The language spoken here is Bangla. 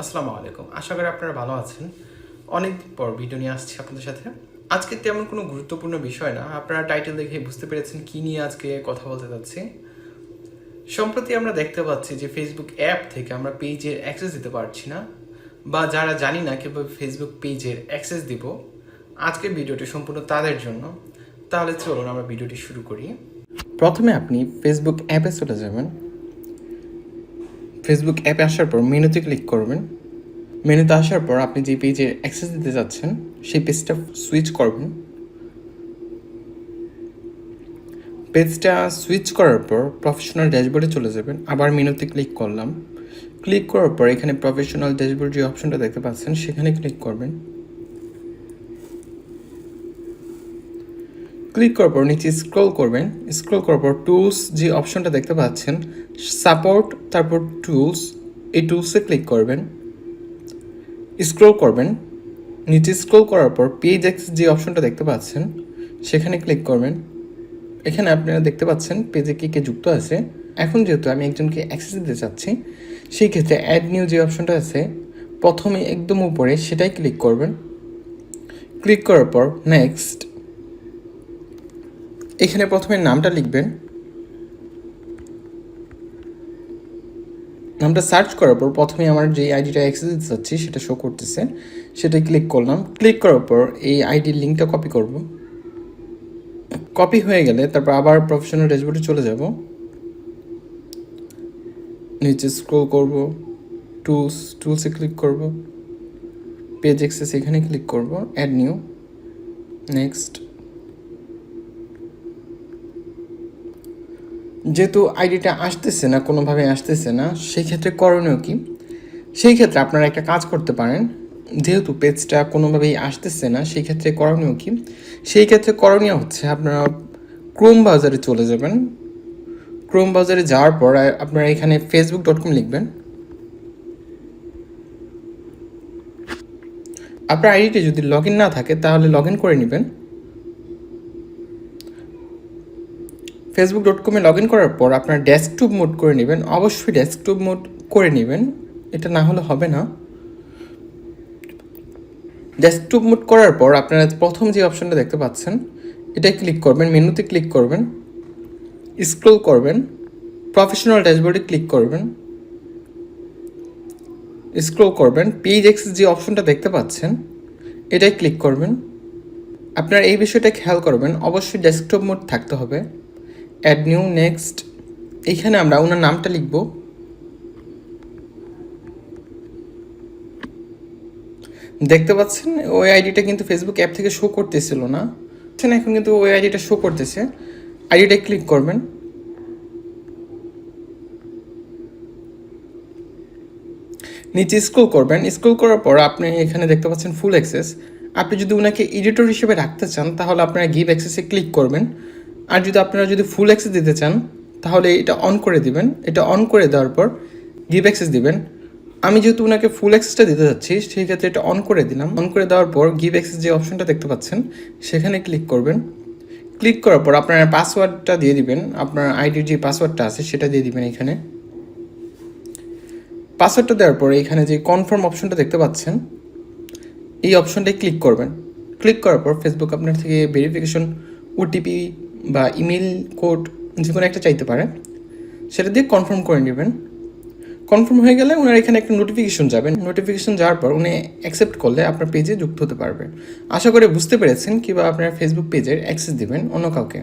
আসসালামু আলাইকুম। আশা করি আপনারা ভালো আছেন। অনেক পর ভিডিও নিয়ে আসছি আপনাদের সাথে। আজকে তেমন কোনো গুরুত্বপূর্ণ বিষয় না। আপনারা টাইটেল দেখে বুঝতে পেরেছেন কি নিয়ে আজকে কথা বলতে যাচ্ছি। সম্প্রতি আমরা দেখতে পাচ্ছি যে ফেসবুক অ্যাপ থেকে আমরা পেজের অ্যাক্সেস দিতে পারছি না বা যারা জানি না কীভাবে ফেসবুক পেজের অ্যাক্সেস দিব আজকের ভিডিওটি সম্পূর্ণ তাদের জন্য। তাহলে চলুন আমরা ভিডিওটি শুরু করি। প্রথমে আপনি ফেসবুক অ্যাপে চলে যাবেন। ফেসবুক অ্যাপে আসার পর মেনুতে ক্লিক করবেন। মেনুতে আসার পর আপনি যে পেজে অ্যাক্সেস দিতে যাচ্ছেন, সেই পেজটা সুইচ করবেন। পেজটা সুইচ করার পর প্রফেশনাল ড্যাশবোর্ডে চলে যাবেন। আবার মেনুতে ক্লিক করলাম। ক্লিক করার পর এখানে প্রফেশনাল ড্যাশবোর্ড যে অপশনটা দেখতে পাচ্ছেন, সেখানে ক্লিক করবেন। ক্লিক করার পর নিচে স্ক্রল করবেন। স্ক্রল করার পর টুলস যে অপশনটা দেখতে পাচ্ছেন সাপোর্ট তারপর টুলস এই টুলসে ক্লিক করবেন। স্ক্রল করবেন। নিচে স্ক্রল করার পর পেজ এক্স যে অপশনটা দেখতে পাচ্ছেন, সেখানে ক্লিক করবেন। এখানে আপনারা দেখতে পাচ্ছেন পেজে কে কে যুক্ত আছে। এখন যেহেতু আমি একজনকে অ্যাক্সেস দিতে চাচ্ছি, সেই ক্ষেত্রে অ্যাড নিউ যে অপশনটা আছে, প্রথমে একদম উপরে সেটাই ক্লিক করবেন। ক্লিক করার পর নেক্সট এখানে প্রথমে নামটা লিখবেন। নামটা সার্চ করার পর প্রথমে আমার যে আইডিটা অ্যাক্সেস চাচ্ছি, সেটা শো করতেছে। সেটাই ক্লিক করলাম। ক্লিক করার পর এই আইডির লিঙ্কটা কপি করব। কপি হয়ে গেলে তারপর আবার প্রফেশনাল ড্যাশবোর্ডে চলে যাব। নিচে স্ক্রল করব। টুলস টুলসে ক্লিক করব। পেজ অ্যাক্সেস এখানে ক্লিক করব। অ্যাড নিউ নেক্সট যেহেতু আইডিটা আসতেছে না কোনোভাবে আসতেছে না সেই ক্ষেত্রে করণীয় কি? সেই ক্ষেত্রে আপনারা একটা কাজ করতে পারেন। যেহেতু পেজটা কোনোভাবেই আসতেছে না সেই ক্ষেত্রে করণীয় কি? সেই ক্ষেত্রে করণীয় হচ্ছে আপনারা ক্রোম ব্রাউজারে চলে যাবেন। ক্রোম ব্রাউজারে যাওয়ার পর আপনারা এখানে ফেসবুক ডট কম লিখবেন। আপনার আইডিতে যদি লগ না থাকে, তাহলে লগ করে নেবেন। ফেসবুক ডট কমে লগ ইন করার পর আপনার ডেস্কটপ মোড করে নেবেন। অবশ্যই ডেস্কটপ মোড করে নেবেন। এটা না হলে হবে না। ডেস্কটপ মোড করার পর আপনারা প্রথম যে অপশনটা দেখতে পাচ্ছেন এটাই ক্লিক করবেন মেনুতে ক্লিক করবেন স্ক্রোল করবেন প্রফেশনাল ড্যাশবোর্ডে ক্লিক করবেন স্ক্রোল করবেন পেজ এক্সেস যে অপশনটা দেখতে পাচ্ছেন এটাই ক্লিক করবেন। আপনার এই বিষয়টা খেয়াল করবেন, অবশ্যই ডেস্কটপ মোড থাকতে হবে। অ্যাড নিউ নেক্সট এইখানে আমরা ওনার নামটা লিখব। দেখতে পাচ্ছেন, ওই আইডিটা কিন্তু ফেসবুক অ্যাপ থেকে শো করতেছিল না। এখন কিন্তু ওই আইডিটা শো করতেছে। আইডিটা ক্লিক করবেন। নিচে স্ক্রল করবেন। স্ক্রল করার পর আপনি এখানে দেখতে পাচ্ছেন ফুল অ্যাক্সেস আপনি যদি ওনাকে এডিটর হিসেবে রাখতে চান, তাহলে আপনারা গিভ অ্যাক্সেসে ক্লিক করবেন। আর যদি আপনারা যদি ফুল অ্যাক্সেস দিতে চান, তাহলে এটা অন করে দিবেন। এটা অন করে দেওয়ার পর গিভ অ্যাক্সেস দিবেন। আমি যেহেতু ওনাকে ফুল অ্যাক্সেসটা দিতে চাচ্ছি সেই ক্ষেত্রে এটা অন করে দিলাম। অন করে দেওয়ার পর গিভ অ্যাক্সেস যে অপশনটা দেখতে পাচ্ছেন, সেখানে ক্লিক করবেন। ক্লিক করার পর আপনার পাসওয়ার্ডটা দিয়ে দিবেন। আপনার আইডির যে পাসওয়ার্ডটা আছে, সেটা দিয়ে দিবেন এখানে। পাসওয়ার্ডটা দেওয়ার পরে এখানে যে কনফার্ম অপশনটা দেখতে পাচ্ছেন, এই অপশনটায় ক্লিক করবেন। ক্লিক করার পর ফেসবুক আপনার থেকে ভেরিফিকেশন ওটিপি বা ইমেল কোড যে কোনো একটা চাইতে পারে, সেটা দিয়ে কনফার্ম করে নেবেন। কনফার্ম হয়ে গেলে ওনার এখানে একটা নোটিফিকেশন যাবেন নোটিফিকেশন যাওয়ার পর উনি অ্যাকসেপ্ট করলে আপনার পেজে যুক্ত হতে পারবে। আশা করে বুঝতে পেরেছেন কিংবা আপনার ফেসবুক পেজের অ্যাক্সেস দেবেন অন্য কাউকে।